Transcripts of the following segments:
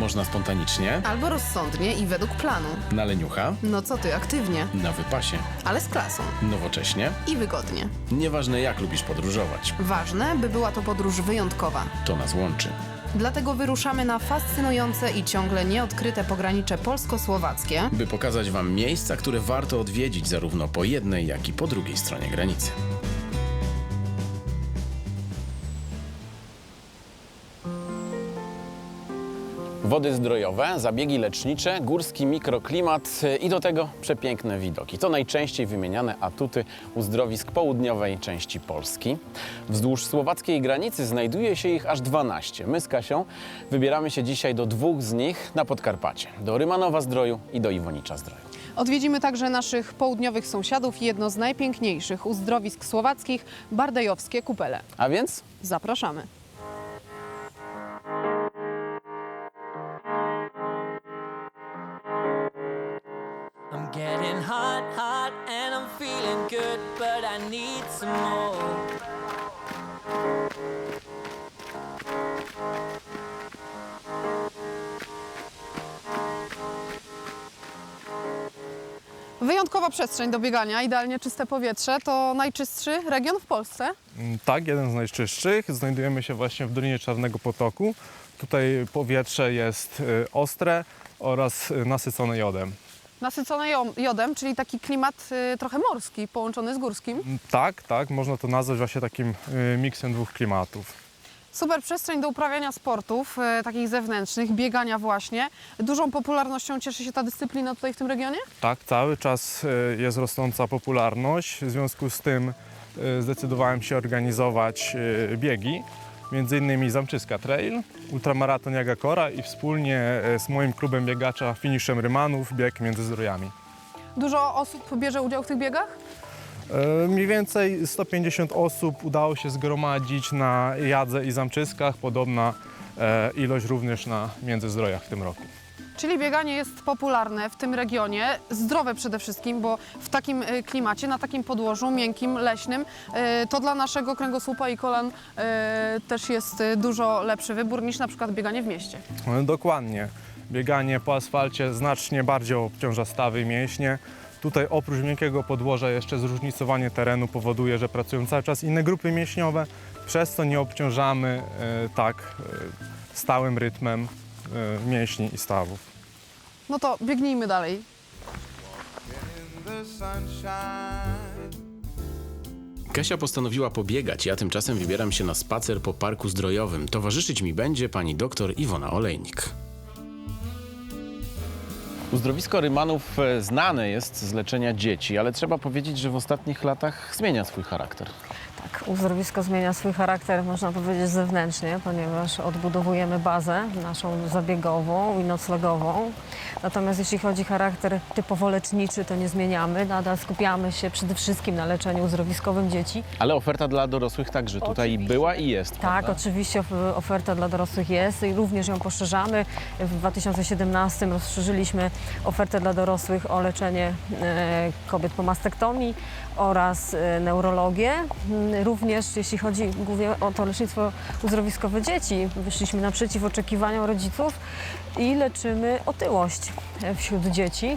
Można spontanicznie, Albo rozsądnie i według planu. na leniucha, No co ty, aktywnie, na wypasie, ale z klasą nowocześnie. i wygodnie. Nieważne jak lubisz podróżować, Ważne, by była to podróż wyjątkowa. to nas łączy. Dlatego wyruszamy na fascynujące i ciągle nieodkryte pogranicze polsko-słowackie. By pokazać Wam miejsca, które warto odwiedzić zarówno po jednej, jak i po drugiej stronie granicy. Wody zdrojowe, zabiegi lecznicze, górski mikroklimat i do tego przepiękne widoki. To najczęściej wymieniane atuty uzdrowisk południowej części Polski. Wzdłuż słowackiej granicy znajduje się ich aż 12. My z Kasią wybieramy się dzisiaj do dwóch z nich na Podkarpacie. Do Rymanowa Zdroju i do Iwonicza Zdroju. Odwiedzimy także naszych południowych sąsiadów i jedno z najpiękniejszych uzdrowisk słowackich, Bardejowskie Kupele. A więc Zapraszamy. Hot, hot, and I'm feeling good, but I need some more. Wyjątkowa przestrzeń do biegania, idealnie czyste powietrze. To najczystszy region w Polsce. Mm, Tak, jeden z najczystszych. Znajdujemy się właśnie w Dolinie Czarnego Potoku. Tutaj powietrze jest y, ostre oraz y, nasycone jodem. Nasycone jo- jodem, czyli taki klimat y, trochę morski, połączony z górskim. Mm, Tak, tak, można to nazwać właśnie takim y, miksem dwóch klimatów. Super przestrzeń do uprawiania sportów, y, takich zewnętrznych, biegania właśnie. Dużą popularnością cieszy się ta dyscyplina tutaj w tym regionie? Tak, cały czas jest rosnąca popularność. W związku z tym zdecydowałem się organizować biegi. Między innymi Zamczyska Trail, Ultramaraton Jagakora i wspólnie y, z moim klubem biegacza Finiszem Rymanów bieg między zdrojami. Dużo osób bierze udział w tych biegach? E, Mniej więcej 150 osób udało się zgromadzić na Jadze i Zamczyskach. Podobna e, ilość również na Międzyzdrojach w tym roku. Czyli bieganie jest popularne w tym regionie, zdrowe przede wszystkim, bo w takim y, klimacie, na takim podłożu miękkim, leśnym, y, to dla naszego kręgosłupa i kolan y, też jest dużo lepszy wybór niż na przykład bieganie w mieście. E, Dokładnie. Bieganie po asfalcie znacznie bardziej obciąża stawy i mięśnie. Tutaj oprócz miękkiego podłoża jeszcze zróżnicowanie terenu powoduje, że pracują cały czas inne grupy mięśniowe, przez co nie obciążamy e, tak e, stałym rytmem mięśni i stawów. No to biegnijmy dalej. Kasia postanowiła pobiegać, ja tymczasem wybieram się na spacer po parku zdrojowym. Towarzyszyć mi będzie pani doktor Iwona Olejnik. Uzdrowisko Rymanów e, znane jest z leczenia dzieci, ale trzeba powiedzieć, że w ostatnich latach zmienia swój charakter. Uzdrowisko zmienia swój charakter, można powiedzieć, zewnętrznie, ponieważ odbudowujemy bazę naszą zabiegową i noclegową. Natomiast jeśli chodzi o charakter typowo leczniczy, to nie zmieniamy. Nadal skupiamy się przede wszystkim na leczeniu uzdrowiskowym dzieci. Ale oferta dla dorosłych także tutaj Oczywiście. była i jest. Tak, prawda? oczywiście of- oferta dla dorosłych jest i również ją poszerzamy. W 2017 rozszerzyliśmy ofertę dla dorosłych o leczenie e, kobiet po mastektomii oraz e, neurologię. Mm, Również jeśli chodzi głównie o to lecznictwo uzdrowiskowe dzieci, wyszliśmy naprzeciw oczekiwaniom rodziców i leczymy otyłość e, wśród dzieci.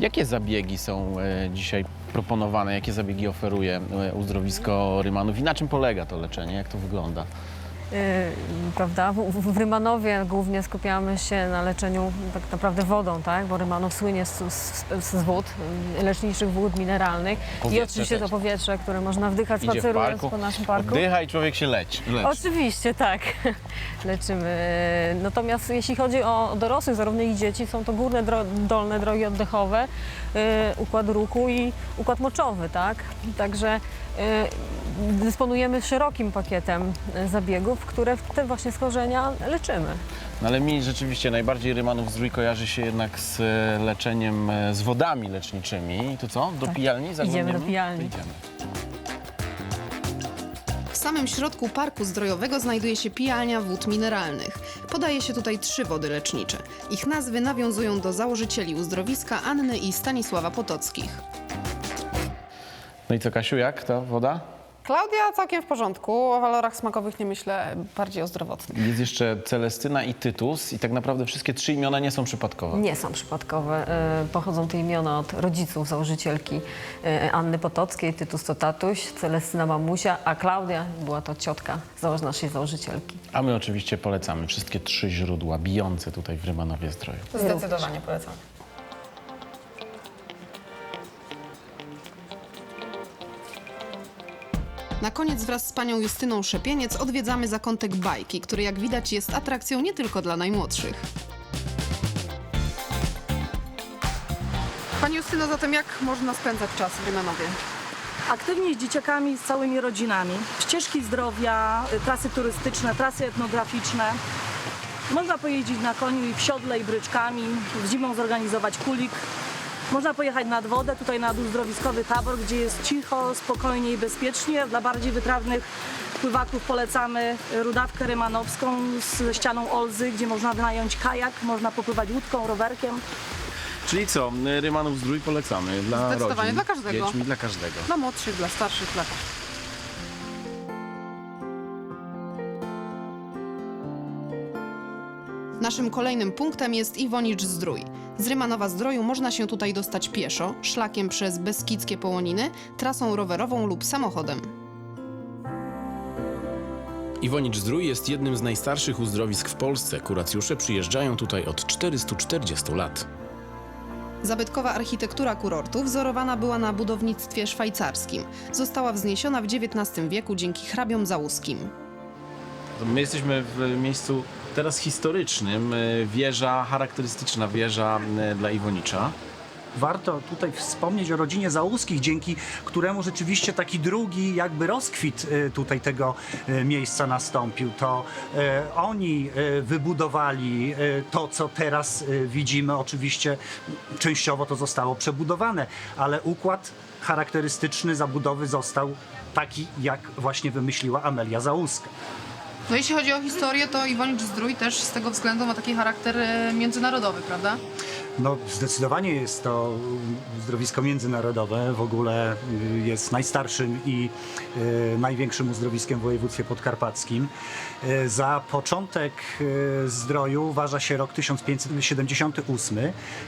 Jakie zabiegi są e, dzisiaj proponowane? Jakie zabiegi oferuje e, uzdrowisko Rymanów i na czym polega to leczenie? Jak to wygląda? Yy, prawda? W, w w Rymanowie głównie skupiamy się na leczeniu tak naprawdę wodą, tak? bo Rymanów słynie z, z, z wód, yy, leczniczych wód mineralnych i Powietrze oczywiście też. to powietrze, które można wdychać Idzie spacerując po naszym parku. Oddycha i człowiek się leci. leczy. Oczywiście, tak. Leczymy. Natomiast jeśli chodzi o dorosłych, zarówno i dzieci, są to górne, dro dolne drogi oddechowe, yy, układ ruchu i układ moczowy, tak? Także dysponujemy szerokim pakietem yy, zabiegów, które w te właśnie schorzenia leczymy. No ale mi rzeczywiście najbardziej Rymanów Zdrój kojarzy się jednak z e, leczeniem, e, z wodami leczniczymi. I to co? Do Tak. pijalni? Idziemy do pijalni. Idziemy. W samym środku parku zdrojowego znajduje się pijalnia wód mineralnych. Podaje się tutaj trzy wody lecznicze. Ich nazwy nawiązują do założycieli uzdrowiska Anny i Stanisława Potockich. No i co Kasiu, jak ta woda? Klaudia całkiem w porządku, o walorach smakowych nie myślę, bardziej o zdrowotnych. Jest jeszcze Celestyna i Tytus i tak naprawdę wszystkie trzy imiona nie są przypadkowe. Nie są przypadkowe. E, Pochodzą te imiona od rodziców założycielki e, Anny Potockiej, Tytus to tatuś, Celestyna mamusia, a Klaudia była to ciotka założ- naszej założycielki. A my oczywiście polecamy wszystkie trzy źródła bijące tutaj w Rymanowie Zdroju. Zdecydowanie polecam. Na koniec wraz z panią Justyną Szepieniec odwiedzamy zakątek bajki, który jak widać jest atrakcją nie tylko dla najmłodszych. Pani Justyno, zatem jak można spędzać czas w Rymanowie? Aktywnie z dzieciakami, z całymi rodzinami. Ścieżki zdrowia, y, trasy turystyczne, trasy etnograficzne. Można pojeździć na koniu i w siodle i bryczkami, zimą zorganizować kulik. Można pojechać nad wodę, tutaj nad uzdrowiskowy tabor, gdzie jest cicho, spokojnie i bezpiecznie. Dla bardziej wytrawnych pływaków polecamy rudawkę rymanowską z ścianą Olzy, gdzie można wynająć kajak, można popływać łódką, rowerkiem. Czyli co, Rymanów Zdrój polecamy dla Zdecydowanie, rodzin, dla każdego. dziećmi, dla każdego. Dla młodszych, dla starszych, dla Naszym kolejnym punktem jest Iwonicz Zdrój. Z Rymanowa Zdroju można się tutaj dostać pieszo, szlakiem przez Beskidzkie Połoniny, trasą rowerową lub samochodem. Iwonicz Zdrój jest jednym z najstarszych uzdrowisk w Polsce. Kuracjusze przyjeżdżają tutaj od 440 lat. Zabytkowa architektura kurortu wzorowana była na budownictwie szwajcarskim. Została wzniesiona w XIX wieku dzięki hrabiom załuskim. My jesteśmy w miejscu teraz historycznym. e, Wieża, charakterystyczna wieża e, dla Iwonicza. Warto tutaj wspomnieć o rodzinie Załuskich, dzięki któremu rzeczywiście taki drugi jakby rozkwit e, tutaj tego miejsca nastąpił. To oni wybudowali to, co teraz widzimy. Oczywiście częściowo to zostało przebudowane, ale układ charakterystyczny zabudowy został taki, jak właśnie wymyśliła Amelia Załuska. No jeśli chodzi o historię, to Iwonicz Zdrój też z tego względu ma taki charakter e, międzynarodowy, prawda? No, zdecydowanie jest to uzdrowisko międzynarodoe. W ogóle y, jest najstarszym i y, największym uzdrowiskiem w województwie podkarpackim. Y, Za początek y, zdroju uważa się rok 1578,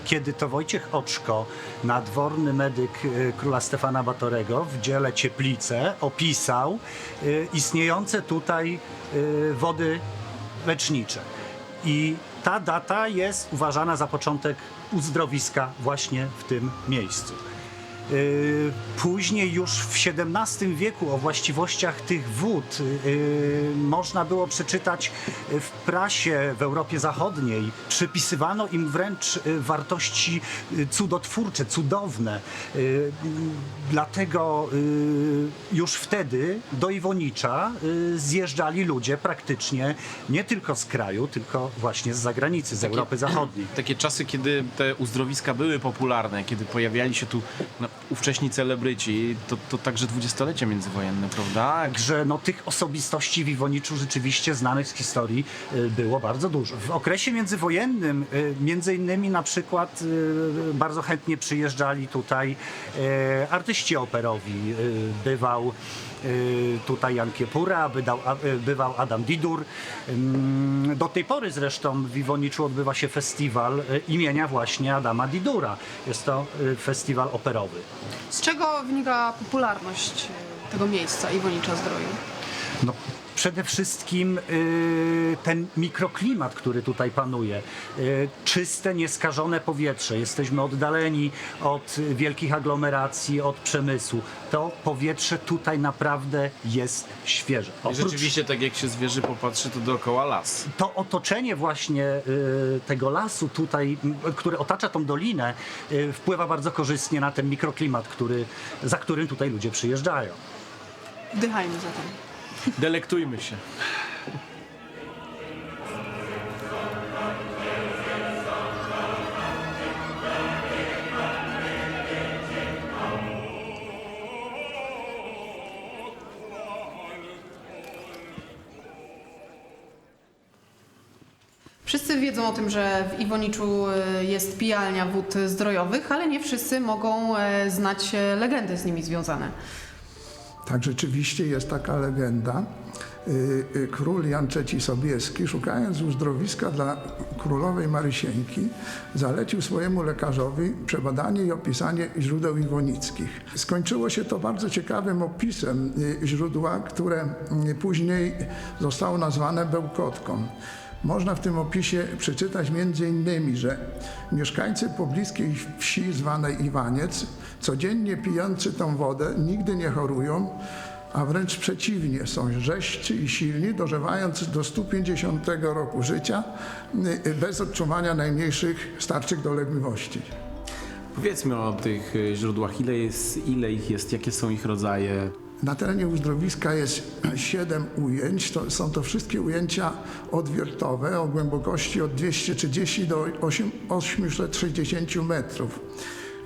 kiedy to Wojciech Oczko, nadworny medyk y, króla Stefana Batorego w dziele Cieplice opisał y, istniejące tutaj y, wody lecznicze. I ta data jest uważana za początek uzdrowiska właśnie w tym miejscu. Yy, Później już w XVII wieku o właściwościach tych wód yy, można było przeczytać w prasie w Europie Zachodniej. Przypisywano im wręcz yy, wartości cudotwórcze, cudowne. Dlatego już wtedy do Iwonicza zjeżdżali ludzie praktycznie nie tylko z kraju, tylko właśnie z zagranicy, z Europy Zachodniej. Takie czasy, kiedy te uzdrowiska były popularne, kiedy pojawiali się tu no, ówcześni celebryci, to, to także dwudziestolecie międzywojenne, prawda? Także no, tych osobistości w Iwoniczu rzeczywiście znanych z historii y, było bardzo dużo. W okresie międzywojennym y, między innymi na przykład y, bardzo chętnie przyjeżdżali tutaj artyści operowi. Bywał tutaj Jan Kiepura, bywał Adam Didur. Ym, Do tej pory zresztą w Iwoniczu odbywa się festiwal imienia właśnie Adama Didura. Jest to festiwal operowy. Z czego wynika popularność tego miejsca Iwonicza Zdroju? No, przede wszystkim y, ten mikroklimat, który tutaj panuje. Y, czyste, nieskażone powietrze. Jesteśmy oddaleni od wielkich aglomeracji, od przemysłu. To powietrze tutaj naprawdę jest świeże. I rzeczywiście, tak jak się z wieży popatrzy, to dookoła las. to otoczenie właśnie y, tego lasu tutaj, które otacza tą dolinę, wpływa bardzo korzystnie na ten mikroklimat, który, za którym tutaj ludzie przyjeżdżają. Wdychajmy zatem. Delektujmy się. Wszyscy wiedzą o tym, że w Iwoniczu e, jest pijalnia wód zdrojowych, ale nie wszyscy mogą e, znać e, legendy z nimi związane. Tak rzeczywiście jest taka legenda. Y, y, Król Jan III Sobieski, szukając uzdrowiska dla królowej Marysieńki, zalecił swojemu lekarzowi przebadanie i opisanie źródeł iwonickich. Skończyło się to bardzo ciekawym opisem y, źródła, które później zostało nazwane bełkotką. Można w tym opisie przeczytać innymi, że mieszkańcy pobliskiej wsi zwanej Iwaniec, codziennie pijący tą wodę, nigdy nie chorują, a wręcz przeciwnie, są rzeźcy i silni, dożywając do 150 roku życia y, bez odczuwania najmniejszych starczych dolegliwości. Powiedzmy o tych y, źródłach. Ile, jest, ile ich jest? Jakie są ich rodzaje? Na terenie uzdrowiska jest siedem ujęć. To, są to wszystkie ujęcia odwiertowe o głębokości od 230 do 8, 860 metrów.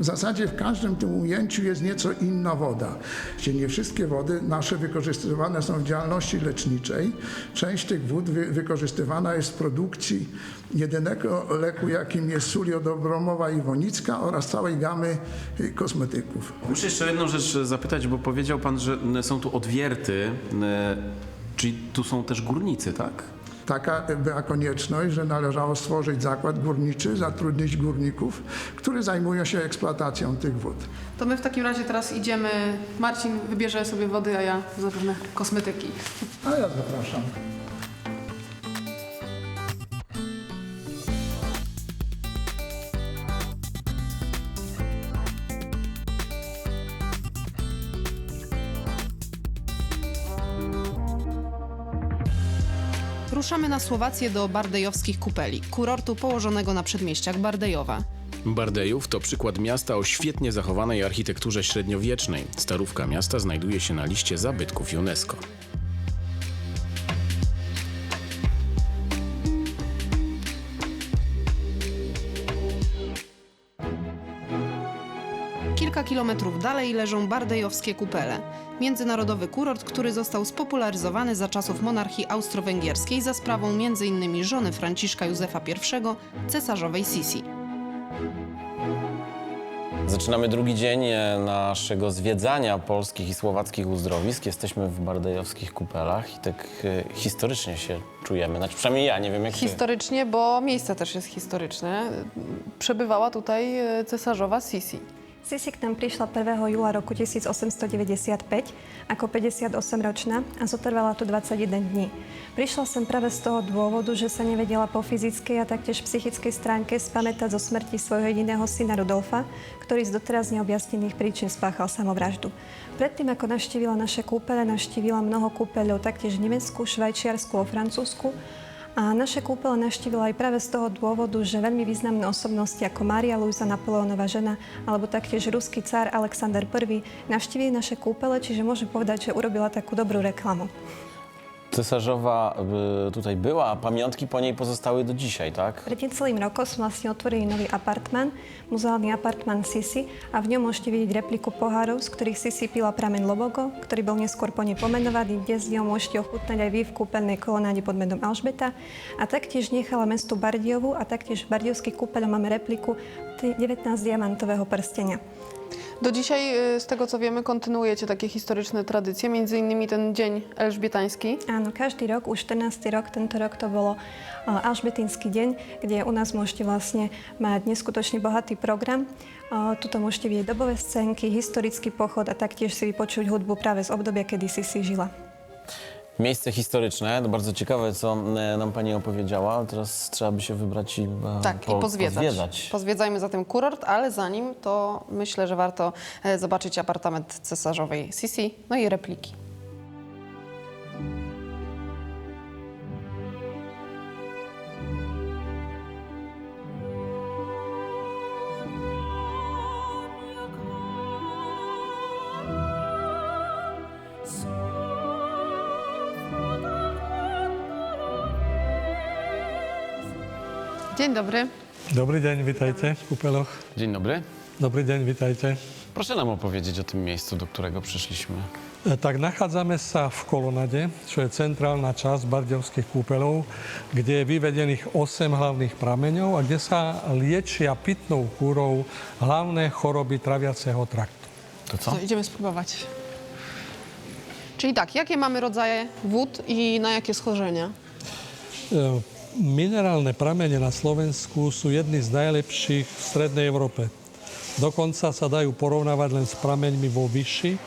W zasadzie w każdym tym ujęciu jest nieco inna woda. Gdzie nie wszystkie wody nasze wykorzystywane są w działalności leczniczej. Część tych wód wy, wykorzystywana jest w produkcji jedynego leku, jakim jest sól jodobromowa i wonicka oraz całej gamy y, kosmetyków. Muszę jeszcze jedną rzecz zapytać, bo powiedział pan, że są tu odwierty, czyli tu są też górnicy, tak? Taka była konieczność, że należało stworzyć zakład górniczy, zatrudnić górników, którzy zajmują się eksploatacją tych wód. To my w takim razie teraz idziemy. Marcin wybierze sobie wody, a ja zapewne kosmetyki. A ja zapraszam. Ruszamy na Słowację do bardejowskich kupeli, kurortu położonego na przedmieściach Bardejowa. Bardejów to przykład miasta o świetnie zachowanej architekturze średniowiecznej. Starówka miasta znajduje się na liście zabytków UNESCO. Kilka kilometrów dalej leżą bardejowskie kupele. Międzynarodowy kurort, który został spopularyzowany za czasów monarchii austro-węgierskiej za sprawą m.in. żony Franciszka Józefa I, cesarzowej Sisi. Zaczynamy drugi dzień e, naszego zwiedzania polskich i słowackich uzdrowisk. Jesteśmy w bardejowskich kupelach i tak e, historycznie się czujemy. Znaczy przynajmniej ja, nie wiem jak ty. Historycznie, bo miejsce też jest historyczne. Przebywała tutaj e, cesarzowa Sisi. Sisi k nám prišla 1. júla roku 1895 ako 58-ročná a zotrvala tu 21 dní. Prišla sem práve z toho dôvodu, že sa nevedela po fyzickej a taktiež psychickej stránke spamätať zo smrti svojho jediného syna Rudolfa, ktorý z doteraz neobjasnených príčin spáchal samovraždu. Predtým, ako navštívila naše kúpele, navštívila mnoho kúpeľov taktiež v Nemecku, Švajčiarsku a Francúzsku a naše kúpele navštívila aj práve z toho dôvodu, že veľmi významné osobnosti ako Mária Luisa Napoleónova žena alebo taktiež ruský cár Alexander I navštívili naše kúpele, čiže môžem povedať, že urobila takú dobrú reklamu. Cesarzowa e, tutaj była, a pamiątki po niej pozostały do dzisiaj, tak? Pred necelým rokom sme vlastne otvorili apartman, muzeálny apartman Sisi a v ňom môžete vidieť repliku pohárov, z ktorých Sisi pila pramen Lobogo, ktorý bol neskôr po nej pomenovaný. Dnes ho môžete ochutnať aj vy v kúpeľnej kolonáde pod menom Alžbeta. A taktiež nechala mestu Bardiovu a taktiež v bardiovských kúpeľoch máme repliku 19 diamantového prstenia. Do dzisiaj, z tego co wiemy, kontynuujecie takie historyczne tradycje, między innymi ten Dzień Elżbietański. Áno, každý rok, už 14. rok, tento rok to bolo uh, Alžbetínsky deň, kde u nás môžete vlastne mať neskutočne bohatý program. Tuto môžete vidieť dobové scénky, historický pochod a taktiež si vypočuť hudbu práve z obdobia, kedy si si žila. Miejsce historyczne, to bardzo ciekawe, co e, nam pani opowiedziała. Teraz trzeba by się wybrać i, e, Tak, po, i pozwiedzać. pozwiedzać. Pozwiedzajmy zatem kurort, ale zanim to myślę, że warto e, zobaczyć apartament cesarzowej Sisi, no i repliki. Dzień dobry. Dobrý deň, vitajte v kúpeloch. Dzień dobry. Dobrý deň, vitajte. Proszę nam opowiedzieć o tym miejscu, do którego przyszliśmy. E, Tak nachádzame sa v Kolonade, čo je centrálna časť Bardiovských kúpeľov, kde je vyvedených 8 hlavných prameňov a kde sa liečia pitnou kúrou hlavné choroby traviaceho traktu. To co? Idziemy spróbować. Czyli tak, jakie mamy rodzaje wód i na jakie schorzenia? E, Minerálne pramene na Slovensku sú jedny z najlepších v Strednej Európe. Dokonca sa dajú porovnávať len s prameňmi vo vyši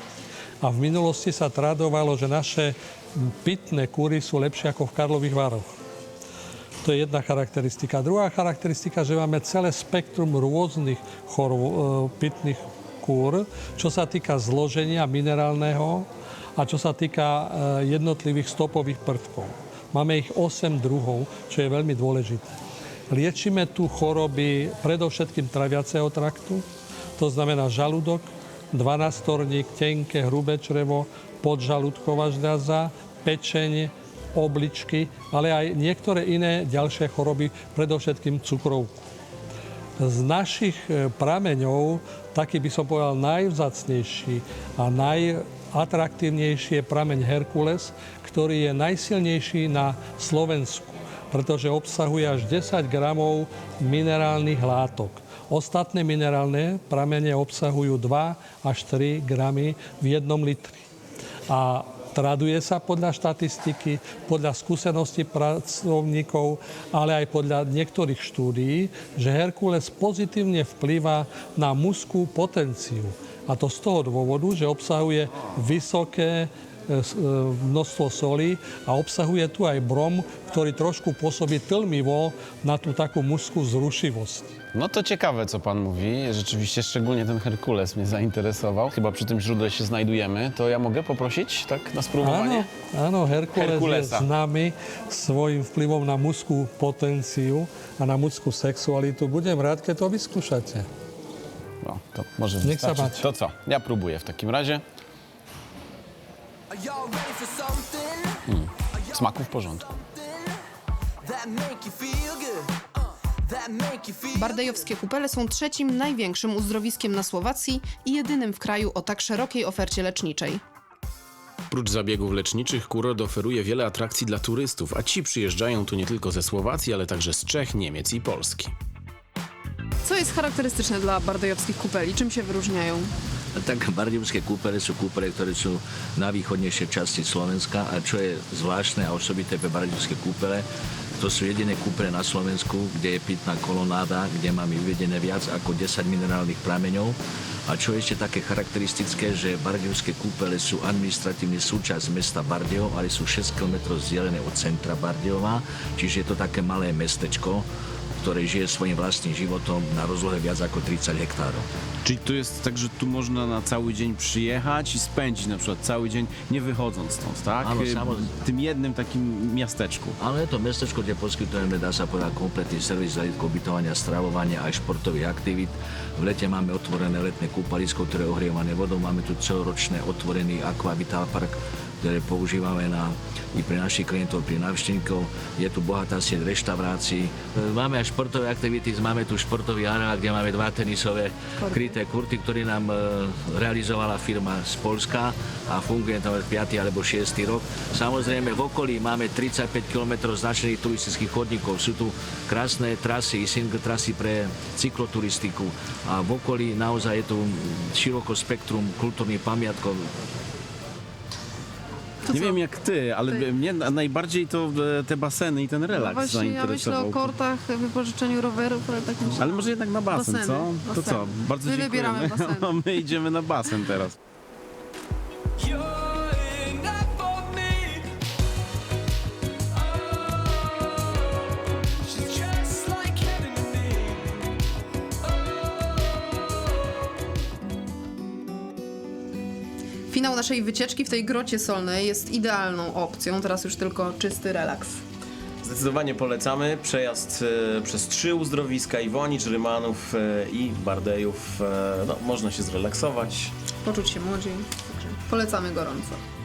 a v minulosti sa tradovalo, že naše pitné kúry sú lepšie ako v Karlových Vároch. To je jedna charakteristika. Druhá charakteristika, že máme celé spektrum rôznych chorôb, e, pitných kúr, čo sa týka zloženia minerálneho a čo sa týka e, jednotlivých stopových prvkov. Máme ich 8 druhov, čo je veľmi dôležité. Liečíme tu choroby predovšetkým traviaceho traktu, to znamená žalúdok, dvanastorník, tenké, hrubé črevo, podžalúdková žľaza, pečenie, obličky, ale aj niektoré iné ďalšie choroby, predovšetkým cukrovku. Z našich prameňov, taký by som povedal najvzácnejší a najatraktívnejší je prameň Herkules, ktorý je najsilnejší na Slovensku, pretože obsahuje až 10 gramov minerálnych látok. Ostatné minerálne pramene obsahujú 2 až 3 gramy v jednom litri. A traduje sa podľa štatistiky, podľa skúseností pracovníkov, ale aj podľa niektorých štúdií, že Herkules pozitívne vplýva na mužskú potenciu. A to z toho dôvodu, že obsahuje vysoké e, e, množstvo solí a obsahuje tu aj brom, ktorý trošku pôsobí tlmivo na tú takú mužskú zrušivosť. No to ciekawe, co pan mówi. Rzeczywiście szczególnie ten Herkules mnie zainteresował. Chyba przy tym źródle się znajdujemy. To ja mogę poprosić tak na spróbowanie? Áno, áno, Herkules Herkulesa. je známy svojim vplyvom na mužskú potenciu a na mužskú sexualitu. Budem rád, keď to vyskúšate. No, to może Niech páči. To co? Ja próbuję w takim razie. Something Smaku w porządku. Bardejowskie kupele są trzecim największym uzdrowiskiem na Słowacji i jedynym w kraju o tak szerokiej ofercie leczniczej. Prócz zabiegów leczniczych Kurort oferuje wiele atrakcji dla turystów, a ci przyjeżdżają tu nie tylko ze Słowacji, ale także z Czech, Niemiec i Polski. Co jest charakterystyczne dla bardejowskich kupeli? Czym się wyróżniają? Tak bardejovské kúpele sú kúpele, ktoré sú na východnejšej časti Slovenska a čo je zvláštne a osobité pre bardejovské kúpele, to sú jediné kúpele na Slovensku, kde je pitná kolonáda, kde máme vyvedené viac ako 10 minerálnych prameňov. A čo je ešte také charakteristické, že bardejovské kúpele sú administratívne súčasť mesta Bardejov, ale sú 6 km vzdialené od centra Bardejova, čiže je to také malé mestečko, ktoré žije svojim vlastným životom na rozlohe viac ako 30 hektárov. Czyli tu jest tak, że tu można na cały dzień przyjechać i spędzić na przykład cały dzień, nie wychodząc stąd, tak? Áno, Y, tym jednym takim miasteczku. Ale je to mestečko, kde poskytujeme, dá sa povedať, kompletný servis z hľadiska ubytovania, stravovania aj športových aktivít. V lete máme otvorené letné kúpalisko, ktoré je ohrievané vodou. Máme tu celoročné otvorený Aqua Vital Park, ktoré používame na, i pre našich klientov, pri návštevníkov. Je tu bohatá sieť reštaurácií. E, Máme aj športové aktivity, máme tu športový areál, kde máme dva tenisové kryté kurty, ktoré nám e, realizovala firma z Polska a funguje tam 5. alebo 6. rok. Samozrejme v okolí máme 35 km značených turistických chodníkov. Sú tu krásne trasy, single trasy pre cykloturistiku a v okolí naozaj je tu široko spektrum kultúrnych pamiatkov. Nie wiem jak ty, ale Ty. mnie na- najbardziej to e, te baseny i ten relaks No właśnie, ja myślę zainteresował. o kortach, wypożyczeniu rowerów, ale tak myślę. Ale może jednak na basen, Baseny, co? To baseny. co? Bardzo My dziękujemy. wybieramy basen. My idziemy na basen teraz. Finał naszej wycieczki w tej grocie solnej jest idealną opcją. Teraz już tylko czysty relaks. Zdecydowanie polecamy przejazd e, przez trzy uzdrowiska Iwonicz, Rymanów e, i Bardejów. E, no, można się zrelaksować. Poczuć się młodziej. Także polecamy gorąco.